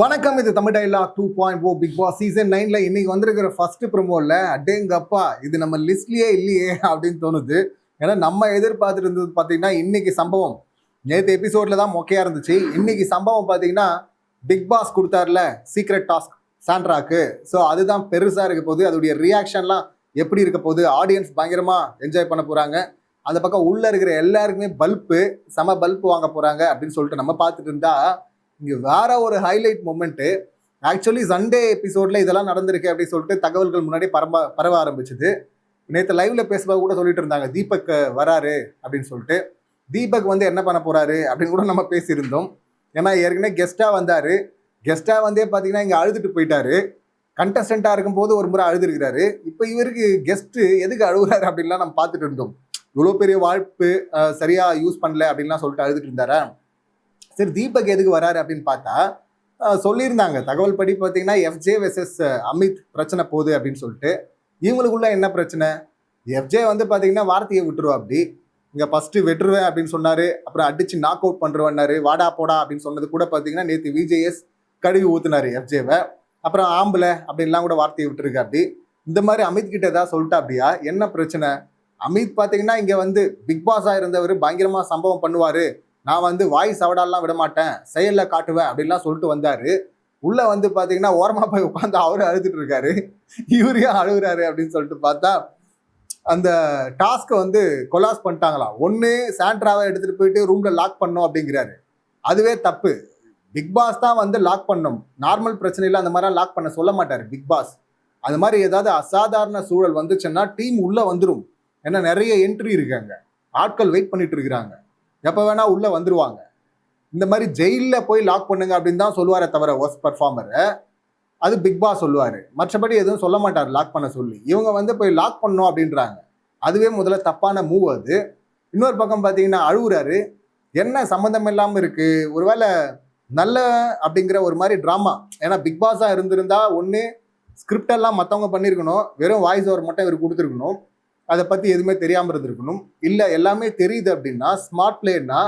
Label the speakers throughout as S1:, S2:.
S1: வணக்கம் இது Tamil dialogue two point o Bigg Boss season நைனில் இன்னைக்கு வந்திருக்கிற ஃபர்ஸ்ட் ப்ரோமோல அடேங்கப்பா இது நம்ம லிஸ்ட்லேயே இல்லையே அப்படின்னு தோணுது. ஏன்னா நம்ம எதிர்பார்த்துட்டு இருந்தது பார்த்தீங்கன்னா இன்னைக்கு சம்பவம். நேற்று எபிசோடில் தான் மொக்கையாக இருந்துச்சு. இன்னைக்கு சம்பவம் பார்த்தீங்கன்னா பிக் பாஸ் கொடுத்தாருல சீக்ரெட் டாஸ்க் சாண்ட்ராக்கு. ஸோ அதுதான் பெருசாக இருக்க போகுது. அதோடைய ரியாக்ஷன்லாம் எப்படி இருக்க போகுது? ஆடியன்ஸ் பயங்கரமாக என்ஜாய் பண்ண போகிறாங்க அந்த பக்கம் உள்ளே இருக்கிற எல்லாருக்குமே பல்ப்பு செம பல்ப் வாங்க போகிறாங்க அப்படின்னு சொல்லிட்டு நம்ம பார்த்துட்டு இருந்தால் இங்கே வேற ஒரு ஹைலைட் மூமெண்ட்டு ஆக்சுவலி சண்டே எபிசோட்ல இதெல்லாம் நடந்திருக்கு அப்படின்னு சொல்லிட்டு தகவல்கள் முன்னாடி பரம்ப பரவ ஆரம்பிச்சுது. நேற்று லைவ்ல பேசும்போது கூட சொல்லிட்டு இருந்தாங்க தீபக் வராரு அப்படின்னு சொல்லிட்டு. தீபக் வந்து என்ன பண்ண போறாரு அப்படின்னு கூட நம்ம பேசியிருந்தோம். ஏன்னா ஏற்கனவே கெஸ்ட்டாக வந்தார். கெஸ்ட்டாக வந்தே பார்த்தீங்கன்னா இங்கே அழுதுட்டு போயிட்டாரு. கண்டஸ்டண்ட்டாக இருக்கும்போது ஒரு முறை அழுதுருக்கிறாரு. இப்போ இவருக்கு கெஸ்ட்டு எதுக்கு அழுகுறாரு அப்படின்லாம் நம்ம பார்த்துட்டு இருந்தோம். இவ்வளோ பெரிய வாய்ப்பு சரியாக யூஸ் பண்ணல அப்படின்லாம் சொல்லிட்டு அழுதுட்டு இருந்தாரா? சரி தீபக் எதுக்கு வராரு அப்படின்னு பார்த்தா சொல்லியிருந்தாங்க. தகவல் படி பார்த்தீங்கன்னா எஃப்ஜே வெர்சஸ் அமித் பிரச்சனை போகுது அப்படின்னு சொல்லிட்டு. இவங்களுக்குள்ள என்ன பிரச்சனை? எஃப்ஜே வந்து பார்த்தீங்கன்னா வார்த்தையை விட்டுருவா அப்படி. இங்கே ஃபஸ்ட்டு வெட்டுருவேன் அப்படின்னு சொன்னார். அப்புறம் அடிச்சு நாக் அவுட் பண்ணுறவன்னாரு வாடா போடா அப்படின்னு சொன்னது கூட பார்த்தீங்கன்னா நேற்று விஜேஎஸ் கழுவி ஊத்துனாரு எஃப்ஜேவை அப்புறம் ஆம்பளை அப்படின்லாம் கூட வார்த்தையை விட்டுருக்கு அப்படி. இந்த மாதிரி அமித் கிட்ட ஏதாவது சொல்லிட்டா அப்படியா? என்ன பிரச்சனை? அமித் பார்த்தீங்கன்னா இங்கே வந்து பிக் பாஸாக இருந்தவர் பயங்கரமாக சம்பவம் பண்ணுவார். நான் வந்து வாய் சவடாலாம் விட மாட்டேன் செயலில் காட்டுவேன் அப்படின்லாம் சொல்லிட்டு வந்தார். உள்ளே வந்து பார்த்தீங்கன்னா ஓரமாக போய் உட்காந்து அவரும் அழுதுட்டு இருக்காரு. இவரு அழுகுறாரு அப்படின்னு சொல்லிட்டு பார்த்தா அந்த டாஸ்க்கை வந்து கொலாஸ் பண்ணிட்டாங்களாம். ஒன்று சாண்ட்ராவை எடுத்துகிட்டு போயிட்டு ரூமில் லாக் பண்ணோம் அப்படிங்கிறாரு. அதுவே தப்பு. பிக் பாஸ் தான் வந்து லாக் பண்ணும் நார்மல் பிரச்சனையில் அந்த மாதிரிலாம் லாக் பண்ண சொல்ல மாட்டார் பிக் பாஸ் அது மாதிரி ஏதாவது அசாதாரண சூழல் வந்துச்சுன்னா டீம் உள்ளே வந்துடும் ஏன்னா நிறைய என்ட்ரி இருக்காங்க ஆட்கள் வெயிட் பண்ணிட்டு இருக்கிறாங்க. எப்போ வேணா உள்ளே வந்துருவாங்க. இந்த மாதிரி ஜெயிலில் போய் லாக் பண்ணுங்க அப்படின்னு தான் சொல்லுவாரே தவிர ஒர்ஸ் பர்ஃபார்மரை அது பிக் பாஸ் சொல்லுவார். மற்றபடி எதுவும் சொல்ல மாட்டார் லாக் பண்ண சொல்லி. இவங்க வந்து போய் லாக் பண்ணோம் அப்படின்றாங்க. அதுவே முதல்ல தப்பான மூவ் அது. இன்னொரு பக்கம் பார்த்தீங்கன்னா அழுகுறாரு என்ன சம்மந்தம் இல்லாமல் இருக்குது ஒருவேளை நல்ல அப்படிங்கிற ஒரு மாதிரி ட்ராமா ஏன்னா பிக் பாஸாக இருந்திருந்தா ஒன்று ஸ்கிரிப்டெல்லாம் மற்றவங்க பண்ணியிருக்கணும் வெறும் வாய்ஸ் ஓவர் மட்டும் இவர் கொடுத்துருக்கணும். அதை பற்றி எதுவுமே தெரியாமல் இருந்திருக்கணும். இல்லை எல்லாமே தெரியுது அப்படின்னா ஸ்மார்ட் பிளேன்னா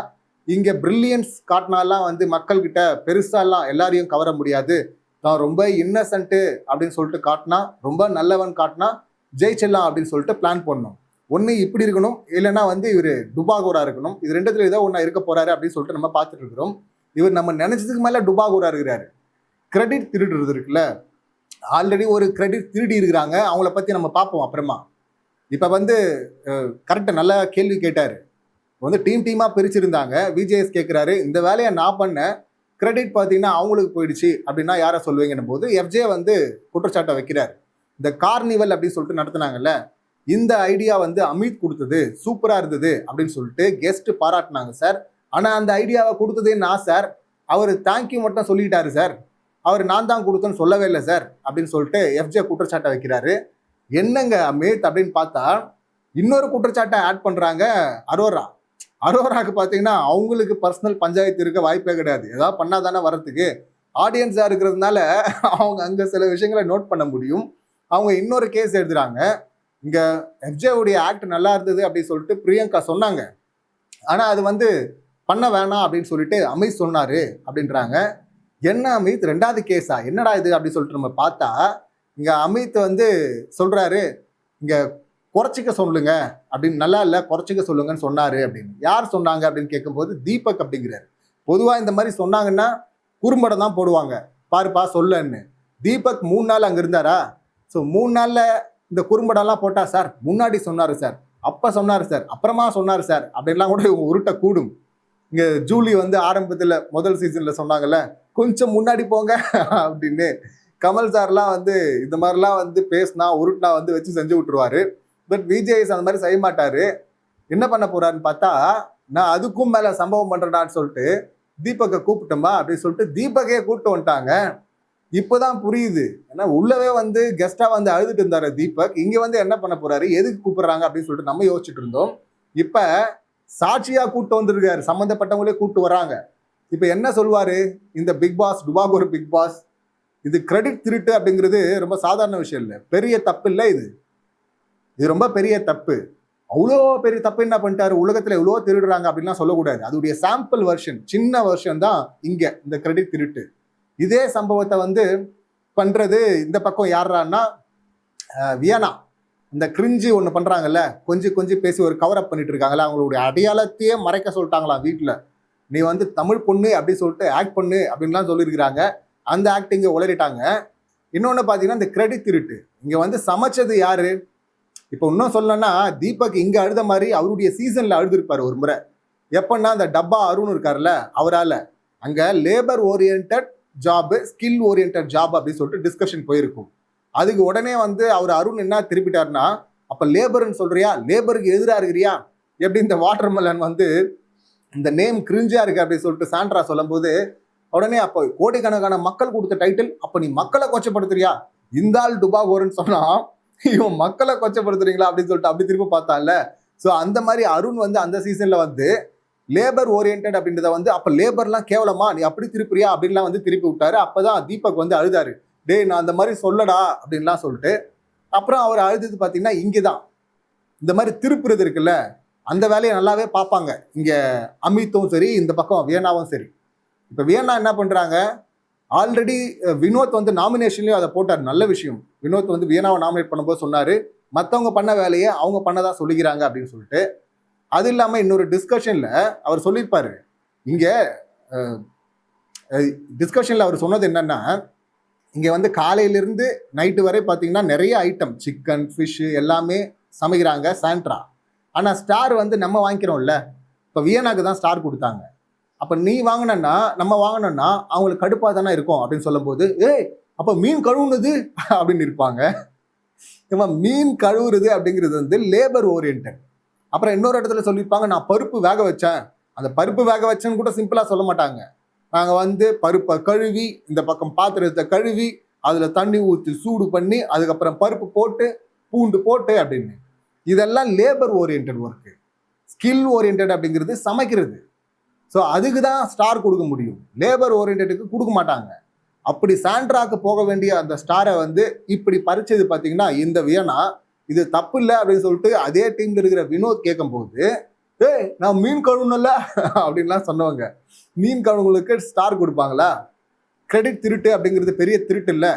S1: இங்கே பிரில்லியன்ஸ் காட்டினாலாம் வந்து மக்கள்கிட்ட பெருசாலாம் எல்லாரையும் கவர முடியாது. தான் ரொம்ப இன்னசென்ட்டு அப்படின்னு சொல்லிட்டு காட்டினா ரொம்ப நல்லவன் காட்டினா ஜெயிச்சிடலாம் அப்படின்னு சொல்லிட்டு பிளான் பண்ணணும் ஒன்று இப்படி இருக்கணும் இல்லைன்னா வந்து இவர் டுபாகூரா இருக்கணும். இது ரெண்டுத்துல ஏதோ ஒன்றா இருக்க போறாரு அப்படின்னு சொல்லிட்டு நம்ம பார்த்துட்டு இருக்கிறோம். இவர் நம்ம நினைச்சதுக்கு மேலே டுபாகூரா இருக்கிறாரு. கிரெடிட் திருடுறது இருக்குல்ல? ஆல்ரெடி ஒரு கிரெடிட் திருடி இருக்கிறாங்க. அவங்கள பற்றி நம்ம பார்ப்போம் அப்புறமா. இப்போ வந்து கரெக்டாக நல்லா கேள்வி கேட்டார். வந்து டீம் டீமாக பிரிச்சிருந்தாங்க. விஜேஎஸ் கேட்குறாரு இந்த வேலையை நான் பண்ணேன் கிரெடிட் பார்த்தீங்கன்னா அவங்களுக்கு போயிடுச்சு அப்படின்னா யாரை சொல்லுவீங்கன்னும் போது எஃப்ஜே வந்து குற்றச்சாட்டை வைக்கிறார். இந்த கார்னிவல் அப்படின்னு சொல்லிட்டு நடத்துனாங்கல்ல இந்த ஐடியா வந்து அமித் கொடுத்தது சூப்பராக இருந்தது அப்படின்னு சொல்லிட்டு கெஸ்ட் பாராட்டினாங்க சார் ஆனால் அந்த ஐடியாவை கொடுத்ததே நான் சார் அவர் தேங்க்யூ மட்டும் சொல்லிட்டாரு சார் அவர் நான் தான் கொடுத்தேன்னு சொல்லவே இல்லை சார் அப்படின்னு சொல்லிட்டு எஃப்ஜே குற்றச்சாட்டை வைக்கிறாரு. என்னங்க அமித் அப்படின்னு பார்த்தா இன்னொரு குற்றச்சாட்டை ஆட் பண்ணுறாங்க அரோரா. அரோராக்கு பார்த்தீங்கன்னா அவங்களுக்கு பர்சனல் பஞ்சாயத்து இருக்க வாய்ப்பே கிடையாது. ஏதாவது பண்ணாதானே வரத்துக்கு ஆடியன்ஸாக இருக்கிறதுனால அவங்க அங்கே சில விஷயங்களை நோட் பண்ண முடியும். அவங்க இன்னொரு கேஸ் எழுதுறாங்க இங்கே எஃப்ஜேவுடைய ஆக்ட் நல்லா இருந்தது அப்படின்னு சொல்லிட்டு பிரியங்கா சொன்னாங்க. ஆனால் அது வந்து பண்ண வேணாம் அப்படின்னு சொல்லிட்டு அமித் சொன்னார் அப்படின்றாங்க. என்ன அமித்? ரெண்டாவது கேஸா என்னடா இது? அப்படின்னு சொல்லிட்டு நம்ம பார்த்தா இங்கே அமித் வந்து சொல்கிறாரு இங்கே குறைச்சிக்க சொல்லுங்க. அப்படின்னு நல்லா இல்லை குறைச்சிக்க சொல்லுங்கன்னு சொன்னார். அப்படின்னு. யார் சொன்னாங்க அப்படின்னு கேட்கும்போது தீபக் அப்படிங்கிறாரு. பொதுவாக இந்த மாதிரி சொன்னாங்கன்னா குறும்படம் தான் போடுவாங்க. பாருப்பா சொல்லன்னு. தீபக் மூணு நாள் அங்கே இருந்தாரா? ஸோ மூணு நாளில் இந்த குறும்படம்லாம் போட்டா சார் முன்னாடி சொன்னார் சார் அப்போ சொன்னார் சார் அப்புறமா சொன்னார் சார் அப்படின்லாம் கூட இவங்க உருட்ட கூடும். இங்கே ஜூலி வந்து ஆரம்பத்தில் முதல் சீசனில் சொன்னாங்கல்ல கொஞ்சம் முன்னாடி போங்க அப்படின்னு. கமல் சார்லாம் வந்து இந்த மாதிரிலாம் வந்து பேசினா உருட்டினா வந்து வச்சு செஞ்சு விட்டுருவாரு. பட் விஜேஎஸ் அந்த மாதிரி செய்ய மாட்டாரு. என்ன பண்ண போறாருன்னு பார்த்தா நான் அதுக்கும் மேல சம்பவம் பண்ணுறேடான்னு சொல்லிட்டு தீபக்கை கூப்பிட்டோமா அப்படின்னு சொல்லிட்டு தீபக்கே கூப்பிட்டு வந்துட்டாங்க. இப்போதான் புரியுது. ஏன்னா உள்ளவே வந்து கெஸ்டா வந்து அழுதுட்டு இருந்தாரு தீபக். இங்க வந்து என்ன பண்ண போறாரு? எதுக்கு கூப்பிடுறாங்க அப்படின்னு சொல்லிட்டு நம்ம யோசிச்சுட்டு இருந்தோம். இப்ப சாட்சியா கூப்பிட்டு வந்திருக்காரு. சம்மந்தப்பட்டவங்களே கூப்பிட்டு வராங்க. இப்ப என்ன சொல்வாரு இந்த பிக் பாஸ் டுபாக் ஒரு பிக் பாஸ் இது கிரெடிட் திருட்டு அப்படிங்கிறது ரொம்ப சாதாரண விஷயம் இல்லை. பெரிய தப்பு இல்லை இது. இது ரொம்ப பெரிய தப்பு. அவ்வளோ பெரிய தப்பு என்ன பண்ணிட்டாரு? உலகத்தில் எவ்வளோ திருடுறாங்க அப்படின்லாம் சொல்லக்கூடாது. அதோடைய சாம்பிள் வெர்ஷன் சின்ன வருஷன் தான் இங்கே இந்த கிரெடிட் திருட்டு. இதே சம்பவத்தை வந்து பண்ணுறது இந்த பக்கம் யாரான்னா வியனா இந்த கிரிஞ்சி ஒன்று பண்ணுறாங்கல்ல கொஞ்சம் கொஞ்சம் பேசி ஒரு கவர் அப் பண்ணிட்டு இருக்காங்கல்ல அவங்களுடைய அடையாளத்தையே மறைக்க சொல்லிட்டாங்களாம் வீட்டில் நீ வந்து தமிழ் பொண்ணு அப்படின்னு சொல்லிட்டு ஆக்ட் பண்ணு அப்படின்லாம் சொல்லியிருக்கிறாங்க. அந்த ஆக்டிங்கை உளறிட்டாங்க. இன்னொன்று பார்த்தீங்கன்னா இந்த கிரெடிட் திருட்டு. இங்கே வந்து சமைச்சது யாரு? இப்போ இன்னும் சொல்லணும்னா தீபக் இங்கே அழுத மாதிரி அவருடைய சீசனில் அழுதுருப்பார் ஒரு முறை. எப்பன்னா அந்த டப்பா அருண் இருக்கார்ல அவரால். அங்கே labour oriented job skill oriented job அப்படின்னு சொல்லிட்டு டிஸ்கஷன் போயிருக்கும். அதுக்கு உடனே வந்து அவர் அருண் என்ன திருப்பிட்டாருன்னா அப்போ லேபர்னு சொல்கிறியா லேபருக்கு எதிராக இருக்கிறியா? எப்படி இந்த வாட்டர்மெலன் வந்து இந்த நேம் கிரிஞ்சாக இருக்கு அப்படின்னு சொல்லிட்டு சாண்ட்ரா சொல்லும்போது உடனே அப்போ கோடிக்கணக்கான மக்கள் கொடுத்த டைட்டில் அப்போ நீ மக்களை கொச்சப்படுத்துறியா? இந்தால் டுபா ஓருன்னு சொன்னா இவன் மக்களை கொச்சப்படுத்துறீங்களா அப்படின்னு சொல்லிட்டு அப்படி திரும்ப பார்த்தான்ல. ஸோ அந்த மாதிரி அருண் வந்து அந்த சீசன்ல வந்து லேபர் ஓரியன்ட் அப்படின்றத வந்து அப்போ லேபர்லாம் கேவலமா நீ அப்படி திருப்புறியா அப்படின்லாம் வந்து திருப்பி விட்டாரு. அப்பதான் தீபக் வந்து அழுதாரு. டேய் நான் அந்த மாதிரி சொல்லடா அப்படின்லாம் சொல்லிட்டு அப்புறம் அவர் அழுதது பார்த்தீங்கன்னா இங்கே தான் இந்த மாதிரி திருப்புறது இருக்குல்ல அந்த வேலையை நல்லாவே பார்ப்பாங்க. இங்கே அமித்தும் சரி இந்த பக்கம் வேணாவும் சரி. இப்போ வியன்னா என்ன பண்ணுறாங்க ஆல்ரெடி வினோத் வந்து நாமினேஷன்லேயும் அதை போட்டார். நல்ல விஷயம். வினோத் வந்து வியனாவை நாமினேட் பண்ணும்போது சொன்னார் மற்றவங்க பண்ண வேலையை அவங்க பண்ணதான் சொல்லிக்கிறாங்க அப்படின்னு சொல்லிட்டு. அது இல்லாமல் இன்னொரு டிஸ்கஷனில் அவர் சொல்லியிருப்பார். இங்கே டிஸ்கஷனில் அவர் சொன்னது என்னன்னா இங்கே வந்து காலையிலேருந்து நைட்டு வரை பார்த்தீங்கன்னா நிறைய ஐட்டம் சிக்கன் ஃபிஷ்ஷு எல்லாமே சமைக்கிறாங்க சாண்ட்ரா. ஆனால் ஸ்டார் வந்து நம்ம வாங்கிக்கிறோம்ல. இப்போ வியனாக்கு தான் ஸ்டார் கொடுத்தாங்க. அப்போ நீ வாங்கினன்னா நம்ம வாங்கினோன்னா அவங்களுக்கு கடுப்பாக தானே இருக்கும் அப்படின்னு சொல்லும்போது ஏய் அப்போ மீன் கழுவுனது? அப்படின்னு இருப்பாங்க. இவன் மீன் கழுவுறது அப்படிங்கிறது வந்து லேபர் ஓரியன்ட் அப்புறம் இன்னொரு இடத்துல சொல்லியிருப்பாங்க நான் பருப்பு வேக வச்சேன். அந்த பருப்பு வேக வச்சேன்னு கூட சிம்பிளாக சொல்ல மாட்டாங்க. நாங்கள் வந்து பருப்பை கழுவி இந்த பக்கம் பாத்திரத்தை கழுவி அதில் தண்ணி ஊற்றி சூடு பண்ணி அதுக்கப்புறம் பருப்பு போட்டு பூண்டு போட்டு அப்படின்னு. இதெல்லாம் labour oriented work skill oriented அப்படிங்கிறது சமைக்கிறது. ஸோ அதுக்கு தான் ஸ்டார் கொடுக்க முடியும். லேபர் ஓரியன்டுக்கு கொடுக்க மாட்டாங்க. அப்படி சாண்ட்ராக்கு போக வேண்டிய அந்த ஸ்டாரை வந்து இப்படி பறிச்சது பார்த்தீங்கன்னா இந்த வியனா இது தப்பு இல்லை அப்படின்னு சொல்லிட்டு அதே டீம்ல இருக்கிற வினோத் கேட்கும்போது ஏய் நான் மீன் கழுவுனல அப்படின்லாம் சொன்னவங்க. மீன் கழுவுங்களுக்கு ஸ்டார் கொடுப்பாங்களா? கிரெடிட் திருட்டு அப்படிங்கிறது பெரிய திருட்டு இல்லை.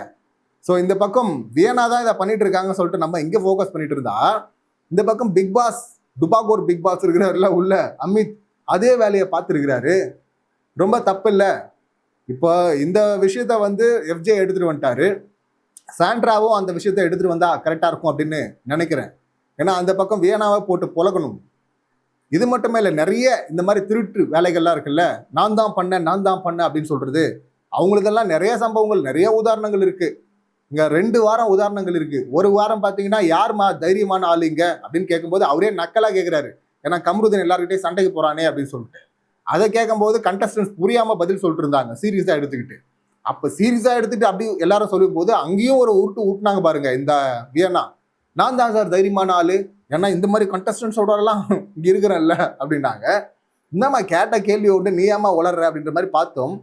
S1: ஸோ இந்த பக்கம் வியனா தான் இதை பண்ணிட்டு இருக்காங்கன்னு சொல்லிட்டு நம்ம இங்கே ஃபோக்கஸ் பண்ணிட்டு இருந்தா இந்த பக்கம் பிக் பாஸ் துபாகோர் பிக் பாஸ் இருக்கிறாருல உள்ள அமித் அதே வேலையை பார்த்துருக்கிறாரு. ரொம்ப தப்பு இல்லை இப்போ இந்த விஷயத்த வந்து எஃப்ஜே எடுத்துகிட்டு வந்துட்டாரு. சாண்ட்ராவும் அந்த விஷயத்த எடுத்துகிட்டு வந்தால் கரெக்டாக இருக்கும் அப்படின்னு நினைக்கிறேன். ஏன்னா அந்த பக்கம் வியனாவை போட்டு புழக்கணும் இது மட்டுமே இல்லை நிறைய இந்த மாதிரி திருட்டு வேலைகள்லாம் இருக்குல்ல. நான் தான் பண்ணேன் நான் தான் பண்ணேன் அப்படின்னு சொல்கிறது அவங்களுக்கெல்லாம் நிறைய சம்பவங்கள் நிறைய உதாரணங்கள் இருக்குது இங்கே ரெண்டு வாரம் உதாரணங்கள் இருக்குது ஒரு வாரம் பார்த்தீங்கன்னா யார்மா தைரியமான ஆளுங்க அப்படின்னு கேட்கும்போது அவரே நக்கலாக கேட்குறாரு ஏன்னா கம்ருதன் எல்லாருக்கிட்டே சண்டைக்கு போகிறானே அப்படின்னு சொல்லிட்டு. அதை கேட்கும்போது கண்டஸ்டன்ஸ் புரியாமல் பதில் சொல்லிட்டு இருந்தாங்க சீரியஸாக எடுத்துக்கிட்டு. அப்போ சீரியஸாக எடுத்துகிட்டு அப்படி எல்லாரும் சொல்லும் போது அங்கேயும் ஒரு உருட்டு ஊட்டினாங்க பாருங்கள் இந்த வியன்னா. நான் தான் சார் தைரியமான ஆள். ஏன்னா இந்த மாதிரி கண்டஸ்டன்ஸோடலாம் இங்கே இருக்கிறேன்ல அப்படின்னாங்க. என்னம்மா கேட்ட கேள்வி ஒன்று நீ ஏமா உளர்ற அப்படின்ற மாதிரி பார்த்தோம்.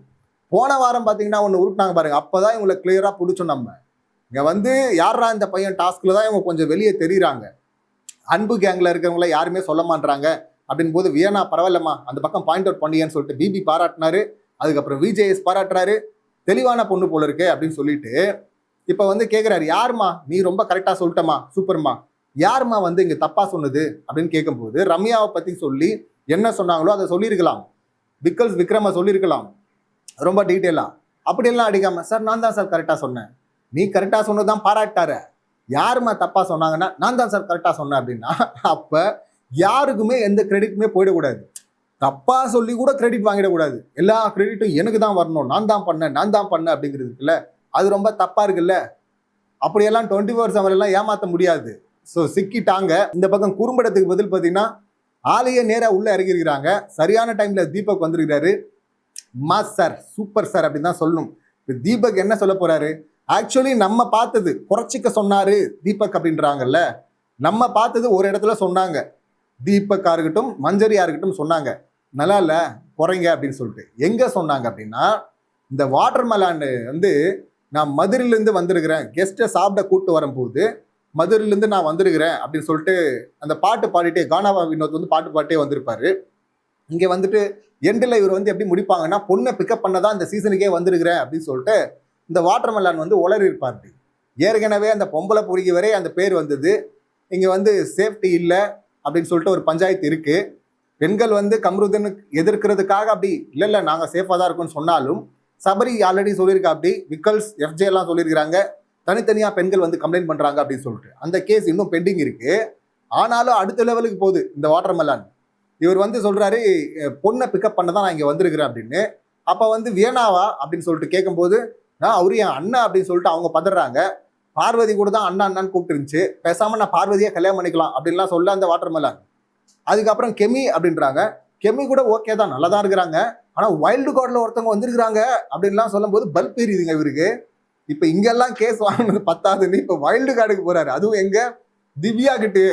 S1: போன வாரம் பார்த்தீங்கன்னா ஒன்று உருட்டினாங்க பாருங்க அப்பதான் இவங்களை கிளியராக பிடிச்சோம் நம்ம. இங்கே வந்து யாரா இந்த பையன் டாஸ்கில் தான் இவங்க கொஞ்சம் வெளியே தெரியுறாங்க. அன்பு கேங்கில் இருக்கிறவங்கள யாருமே சொல்ல மாட்டாங்க அப்படின் போது வியனா பரவாயில்லம்மா அந்த பக்கம் பாயிண்ட் அவுட் பண்ணியன்னு சொல்லிட்டு பிபி பாராட்டினாரு. அதுக்கப்புறம் விஜேஎஸ் பாராட்டுறாரு. தெளிவான பொண்ணு போல இருக்கே அப்படின்னு சொல்லிட்டு இப்போ வந்து கேட்குறாரு யாரும்மா நீ ரொம்ப கரெக்டாக சொல்லிட்டம்மா சூப்பர்மா. யாருமா வந்து இங்கே தப்பாக சொன்னது? அப்படின்னு கேட்கும்போது ரம்யாவை பற்றி சொல்லி என்ன சொன்னாங்களோ அதை சொல்லியிருக்கலாம். விக்கல்ஸ் விக்ரம சொல்லியிருக்கலாம். ரொம்ப டீட்டெயிலாக அப்படியெல்லாம் அடிக்காமல் சார் நான் தான் சார் கரெக்டாக சொன்னேன். நீ கரெக்டாக சொன்னது தான் பாராட்டாரு யாரும்மா தப்பாக சொன்னாங்கன்னா நான் தான் சார் கரெக்டாக சொன்னேன் அப்படின்னா அப்போ யாருக்குமே எந்த கிரெடிட்டுமே போயிடக்கூடாது. தப்பாக சொல்லி கூட கிரெடிட் வாங்கிடக்கூடாது. எல்லா கிரெடிட்டும் எனக்கு தான் வரணும். நான் தான் பண்ணேன் நான் தான் பண்ணேன் அப்படிங்கிறது இருக்குல்ல? அது ரொம்ப தப்பாக இருக்குல்ல? அப்படியெல்லாம் டுவெண்ட்டி ஃபோர் செவன் எல்லாம் ஏமாற்ற முடியாது. ஸோ சிக்கிட்டாங்க. இந்த பக்கம் குறும்படத்துக்கு பதில் பார்த்தீங்கன்னா ஆளையே நேராக உள்ளே இறங்கியிருக்கிறாங்க சரியான டைமில் தீபக் வந்திருக்கிறாரு. மாஸ் சார் சூப்பர் சார் அப்படின்னு தான் சொல்லணும். இப்போ தீபக் என்ன சொல்ல போகிறாரு ஆக்சுவலி நம்ம பார்த்தது குறைச்சிக்க சொன்னாரு தீபக் அப்படின்றாங்கல்ல. நம்ம பார்த்தது ஒரு இடத்துல சொன்னாங்க. தீபக்கா இருக்கட்டும் மஞ்சரியா இருக்கட்டும் சொன்னாங்க. நல்லா இல்லை குறைங்க அப்படின்னு சொல்லிட்டு. எங்க சொன்னாங்க அப்படின்னா இந்த வாட்டர் மெலாண்டு வந்து நான் மதுரையிலேருந்து வந்திருக்கிறேன். கெஸ்ட்டை சாப்பிட கூட்டு வரும்போது மதுரையிலேருந்து நான் வந்திருக்கிறேன் அப்படின்னு சொல்லிட்டு அந்த பாட்டு பாடிட்டே கானாவா வினோத் வந்து பாட்டு பாடிட்டே வந்திருப்பாரு. இங்கே வந்துட்டு எண்டில் இவர் வந்து எப்படி முடிப்பாங்கன்னா பொண்ணை பிக்கப் பண்ண தான் இந்த சீசனுக்கே வந்திருக்கிறேன் அப்படின்னு சொல்லிட்டு இந்த வாட்டர்மெலான் வந்து உளறி இருப்பார் ஏற்கனவே அந்த பொம்பளை பொறுக்கி வரை அந்த பேர் வந்தது. இங்கே வந்து சேஃப்டி இல்லை அப்படின்னு சொல்லிட்டு ஒரு பஞ்சாயத்து இருக்குது பெண்கள் வந்து கம்ருதனுக்கு எதிர்க்கிறதுக்காக அப்படி இல்லை இல்லை நாங்கள் சேஃபாக தான் இருக்கோம்னு சொன்னாலும் சபரி ஆல்ரெடி சொல்லியிருக்கா அப்படி விக்கல்ஸ் எஃப்ஜே எல்லாம் சொல்லியிருக்கிறாங்க. தனித்தனியாக பெண்கள் வந்து கம்ப்ளைண்ட் பண்ணுறாங்க அப்படின்னு சொல்லிட்டு. அந்த கேஸ் இன்னும் பெண்டிங் இருக்குது ஆனாலும் அடுத்த லெவலுக்கு போகுது இந்த வாட்டர்மெலான் இவர் வந்து சொல்கிறாரு பொண்ணை பிக்கப் பண்ண தான் நான் இங்கே வந்திருக்கிறேன் அப்படின்னு. அப்போ வந்து வியனாவா அப்படின்னு சொல்லிட்டு கேட்கும்போது நான் அவரு என் அண்ணன் அப்படின்னு சொல்லிட்டு அவங்க பதறாங்க. பார்வதி கூட தான் அண்ணா அண்ணான்னு கூப்பிட்டு இருந்துச்சு பேசாம நான் பார்வதியை கல்யாணம் பண்ணிக்கலாம் அப்படின்லாம் சொல்ல அந்த வாட்டர் மேலே அதுக்கப்புறம் கெமி அப்படின்றாங்க. கெமி கூட ஓகே தான் நல்லா தான் இருக்கிறாங்க. ஆனால் வைல்டு கார்டில் ஒருத்தவங்க வந்திருக்கிறாங்க அப்படின்லாம் சொல்லும்போது பல்ப் எரியுதுங்க இவருக்கு. இப்போ இங்கெல்லாம் கேஸ் வாங்கினது பத்தாதுன்னு இப்போ வைல்டு கார்டுக்கு போகிறாரு அதுவும் எங்கே? திவ்யா கிட்டு.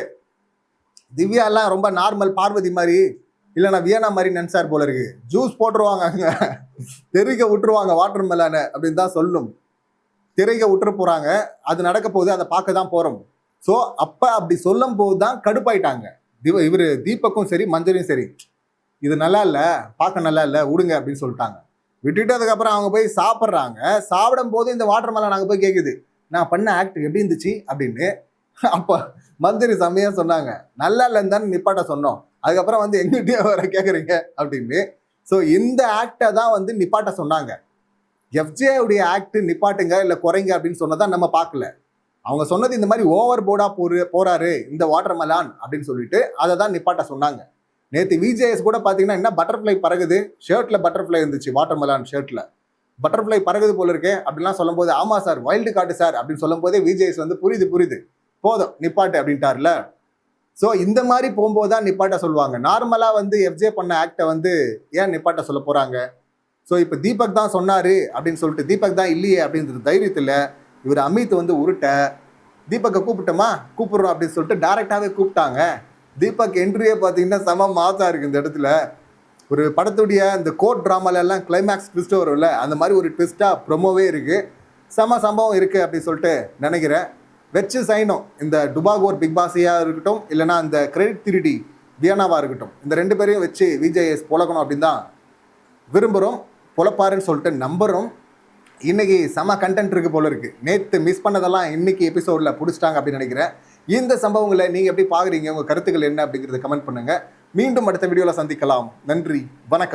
S1: திவ்யா எல்லாம் ரொம்ப நார்மல் பார்வதி மாதிரி. இல்லைன்னா வியனா மாதிரி நென்சார் போல இருக்கு. ஜூஸ் போட்டுருவாங்க அங்க. தெருக்க விட்டுருவாங்க வாட்டர் மெலான அப்படின்னு தான் சொல்லும். திரைக்க விட்டுற போறாங்க. அது நடக்க போகுது அதை பார்க்க தான் போறோம். ஸோ அப்ப அப்படி சொல்லும் போது தான் கடுப்பாயிட்டாங்க. திவ இவர் தீபக்கும் சரி மஞ்சளும் சரி. இது நல்லா இல்லை பார்க்க நல்லா இல்லை விடுங்க அப்படின்னு சொல்லிட்டாங்க. விட்டுட்டு அதுக்கப்புறம் அவங்க போய் சாப்பிட்றாங்க. சாப்பிடும் போது இந்த வாட்டர் மெலான் அங்கே போய் கேட்குது நான் பண்ண ஆக்ட் எப்படி இருந்துச்சு அப்படின்னு. அப்போ மந்திரி சமயம் சொன்னாங்க. நல்லா இல்லைன்னு தானே நிப்பாட்ட சொன்னோம். அதுக்கப்புறம் வந்து எங்கிட்டே வர கேட்குறீங்க அப்படின்னு. ஸோ இந்த ஆக்டை தான் வந்து நிப்பாட்ட சொன்னாங்க. எஃப்ஜேவுடைய ஆக்ட் நிப்பாட்டுங்க இல்லை குறைங்க அப்படின்னு சொன்னதான் நம்ம பார்க்கல. அவங்க சொன்னது இந்த மாதிரி ஓவர் போர்டாக போரு போறாரு இந்த வாட்டர் மலான் அப்படின்னு சொல்லிட்டு அதை தான் நிப்பாட்ட சொன்னாங்க. நேற்று விஜேஎஸ் கூட பார்த்தீங்கன்னா என்ன பட்டர்ஃப்ளை பறகுது ஷர்ட்டில் பட்டர்ஃப்ளை இருந்துச்சு வாட்டர் மலான் ஷர்ட்டில் பட்டர்ஃப்ளை பறகுது போல இருக்கே அப்படிலாம் சொல்லும்போது ஆமாம் சார் வைல்டு காட்டு சார் அப்படின்னு சொல்லும் போதே விஜேஎஸ் வந்து புரியுது புரியுது. போதும் நிப்பாட்டு அப்படின்ட்டார்ல. ஸோ இந்த மாதிரி போகும்போது தான் நிப்பாட்ட சொல்லுவாங்க. நார்மலாக வந்து எஃப்ஜே பண்ண ஆக்டை வந்து ஏன் நிப்பாட்ட சொல்ல போகிறாங்க ஸோ இப்போ தீபக் தான் சொன்னார் அப்படின்னு சொல்லிட்டு தீபக் தான் இல்லையே அப்படின்றது தைரியத்தில் இவர் அமித் வந்து உருட்ட தீபக்கை கூப்பிட்டோமா? கூப்பிட்றோம் அப்படின்னு சொல்லிட்டு டேரெக்டாகவே கூப்பிட்டாங்க. தீபக் என்ட்ரியே பார்த்தீங்கன்னா செம மாசா இருக்குது இந்த இடத்துல. ஒரு படத்துடைய இந்த கோர்ட் ட்ராமாலெல்லாம் கிளைமேக்ஸ் ட்விஸ்ட் வரும்ல அந்த மாதிரி ஒரு ட்விஸ்ட்டாக ப்ரொமோவே இருக்குது செம சம்பவம் இருக்குது அப்படின்னு சொல்லிட்டு நினைக்கிறேன். வச்சு சைனும் இந்த டுபாகோர் பிக் பாஸையாக இருக்கட்டும் இல்லைன்னா இந்த கிரெடிட் திருடி வியனாவாக இருக்கட்டும் இந்த ரெண்டு பேரையும் வச்சு விஜேஎஸ் புழக்கணும் அப்படின்னு தான் விரும்புகிறோம் புலப்பாருன்னு சொல்லிட்டு நம்புகிறோம் இன்றைக்கி செம கண்டென்ட் இருக்குது போல இருக்குது நேற்று மிஸ் பண்ணதெல்லாம் இன்னைக்கு எபிசோடில் பிடிச்சிட்டாங்க அப்படின்னு நினைக்கிறேன். இந்த சம்பவங்களை நீங்கள் எப்படி பார்க்குறீங்க உங்கள் கருத்துக்கள் என்ன அப்படிங்கிறத கமெண்ட் பண்ணுங்கள் மீண்டும் அடுத்த வீடியோவில் சந்திக்கலாம். நன்றி வணக்கம்.